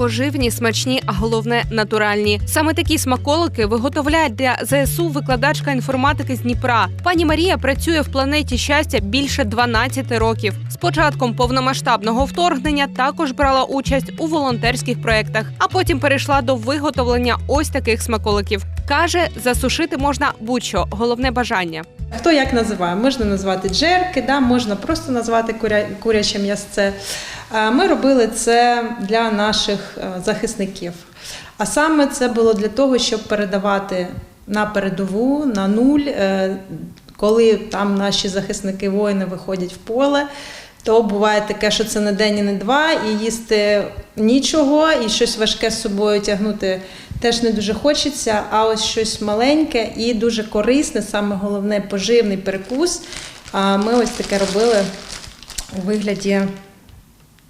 поживні, смачні, а головне натуральні. Саме такі смаколики виготовляють для ЗСУ викладачка інформатики з Дніпра. Пані Марія працює в планеті щастя більше 12 років. З початком повномасштабного вторгнення також брала участь у волонтерських проєктах, а потім перейшла до виготовлення ось таких смаколиків. Каже, засушити можна будь-що, головне бажання. Хто як називає? Можна назвати джерки, да, можна просто назвати куря... куряче м'ясце. Е, Ми робили це для наших е, захисників. А саме це було для того, щоб передавати на передову, на нуль, е, коли там наші захисники воїни виходять в поле. То буває таке, що це не день і не два, і їсти нічого, і щось важке з собою тягнути теж не дуже хочеться. А ось щось маленьке і дуже корисне, саме головне поживний перекус. Ми ось таке робили у вигляді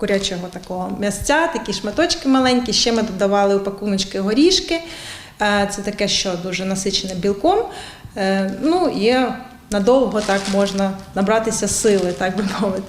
курячого такого м'ясця, такі шматочки маленькі. Ще ми додавали у пакуночки горішки. Е, Це таке, що дуже насичене білком. Е, Ну і надовго так можна набратися сили, так би мовити.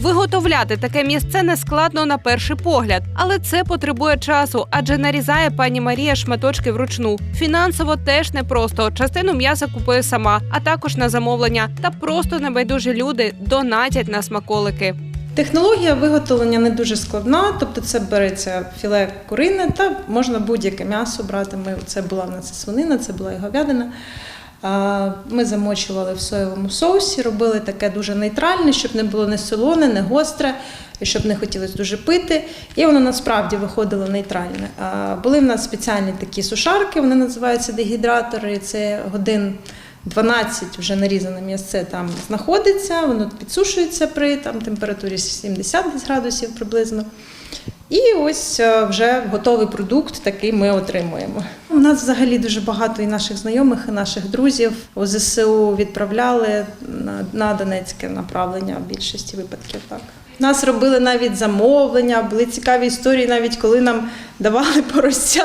Виготовляти таке місце не складно на перший погляд, але це потребує часу, адже нарізає пані Марія шматочки вручну. Фінансово теж непросто. Частину м'яса купує сама, а також на замовлення. Та просто небайдужі люди донатять на смаколики. Технологія виготовлення не дуже складна, тобто це береться філе курине та можна будь-яке м'ясо брати. Ми це була в нас свинина, це була і говядина. Ми замочували в соєвому соусі, робили таке дуже нейтральне, щоб не було не солоне, не гостре, щоб не хотілося дуже пити. І воно насправді виходило нейтральне. Були в нас спеціальні такі сушарки, вони називаються дегідратори. Це годин 12 вже нарізане м'ясце там знаходиться, воно підсушується при там, температурі 70 градусів приблизно. І ось е, вже готовий продукт такий ми отримуємо. У нас взагалі дуже багато і наших знайомих, і наших друзів у ЗСУ відправляли на, на Донецьке направлення в більшості випадків. Так. Нас робили навіть замовлення, були цікаві історії, навіть коли нам давали порося,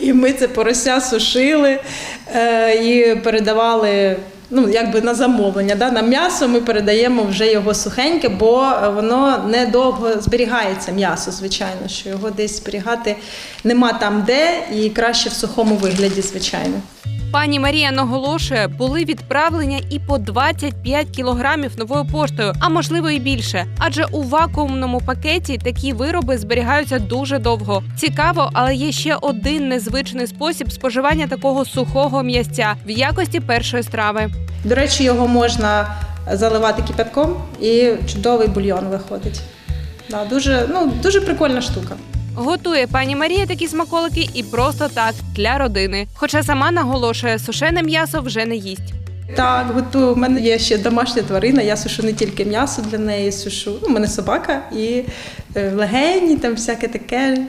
і ми це порося сушили е, і передавали. Ну, якби на замовлення, да? на м'ясо ми передаємо вже його сухеньке, бо воно недовго зберігається м'ясо, звичайно, що його десь зберігати нема там де, і краще в сухому вигляді, звичайно. Пані Марія наголошує, були відправлення і по 25 кілограмів новою поштою, а можливо і більше. Адже у вакуумному пакеті такі вироби зберігаються дуже довго. Цікаво, але є ще один незвичний спосіб споживання такого сухого м'ясця в якості першої страви. До речі, його можна заливати кипятком і чудовий бульйон виходить. Да, дуже, ну, дуже прикольна штука. Готує пані Марія такі смаколики і просто так для родини. Хоча сама наголошує, сушене м'ясо вже не їсть. Так, готую. У мене є ще домашня тварина. Я сушу не тільки м'ясо для неї, сушу. Ну, у мене собака і е, легені, там всяке таке,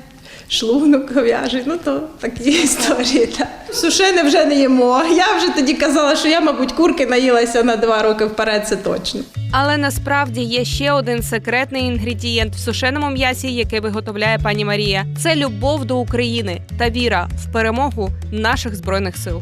шлунок говяжий. Ну то такі історії. Так. Сушене вже не їмо. Я вже тоді казала, що я, мабуть, курки наїлася на два роки вперед, це точно. Але насправді є ще один секретний інгредієнт в сушеному м'ясі, який виготовляє пані Марія. Це любов до України та віра в перемогу наших збройних сил.